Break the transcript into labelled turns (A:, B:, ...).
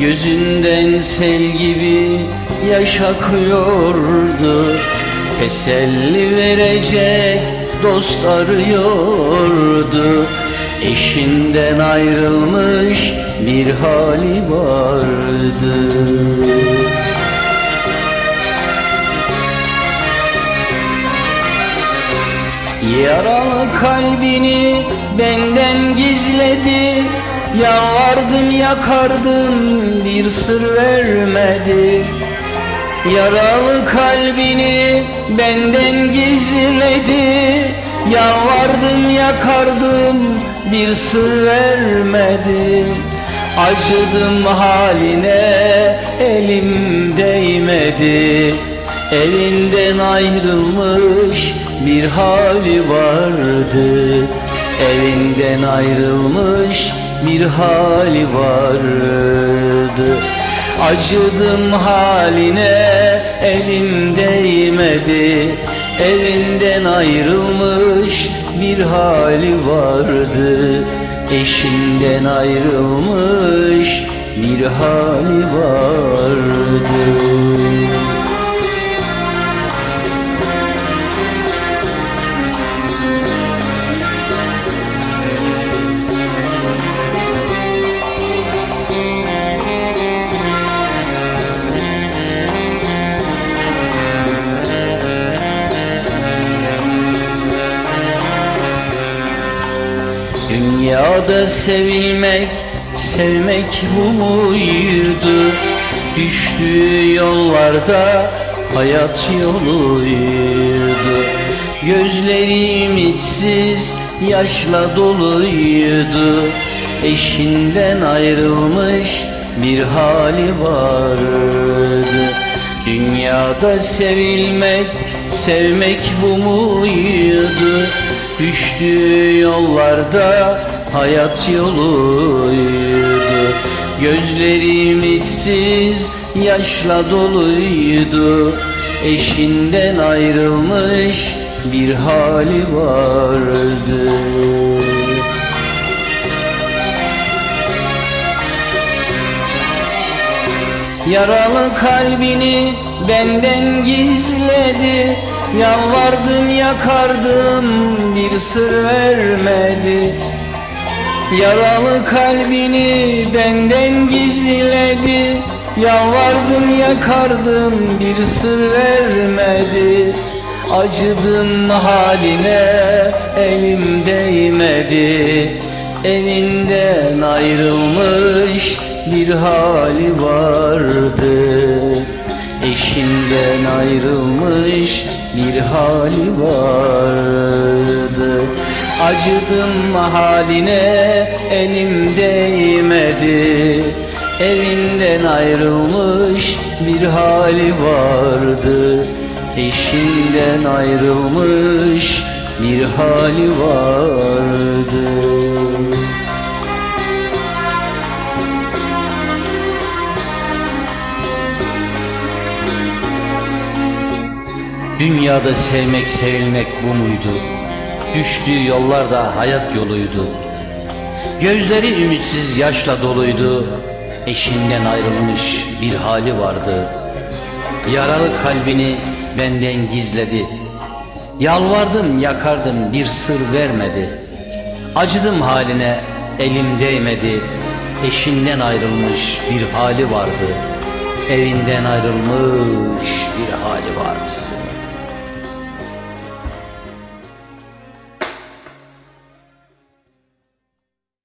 A: Gözünden sel gibi yaş akıyordu. Teselli verecek dost arıyordu. Eşinden ayrılmış bir hali vardı. Yaralı kalbini benden gizledi Yalvardım yakardım bir sır vermedi. Yaralı kalbini benden gizledi. Yalvardım yakardım bir sır vermedi. Acıdım haline elim değmedi. Elinden ayrılmış bir hali vardı. Evinden ayrılmış bir hali vardı. Acıdım haline elim değmedi. Evinden ayrılmış bir hali vardı. Eşinden ayrılmış bir hali vardı Dünyada sevilmek, sevmek bu muydu? Düştüğü yollarda hayat yoluydu. Gözleri ümitsiz, yaşla doluydu. Eşinden ayrılmış bir hali vardı. Dünyada sevilmek, sevmek bu muydu? Düştüğü yollarda hayat yoluydu. Gözleri ümitsiz yaşla doluydu. Eşinden ayrılmış bir hali vardı Yaralı kalbini benden gizledi. Yalvardım yakardım bir sır vermedi. Yaralı kalbini benden gizledi. Yalvardım yakardım bir sır vermedi. Acıdım haline elim değmedi. Evinden ayrılmış bir hali vardı. Eşinden ayrılmış bir hali vardı. Acıdım haline elim değmedi. Evinden ayrılmış bir hali vardı. Eşinden ayrılmış bir hali vardı Dünyada sevmek sevilmek bu muydu? Düştüğü yollarda hayat yoluydu. Gözleri ümitsiz yaşla doluydu. Eşinden ayrılmış bir hali vardı. Yaralı kalbini benden gizledi. Yalvardım yakardım bir sır vermedi. Acıdım haline elim değmedi. Eşinden ayrılmış bir hali vardı. Evinden ayrılmış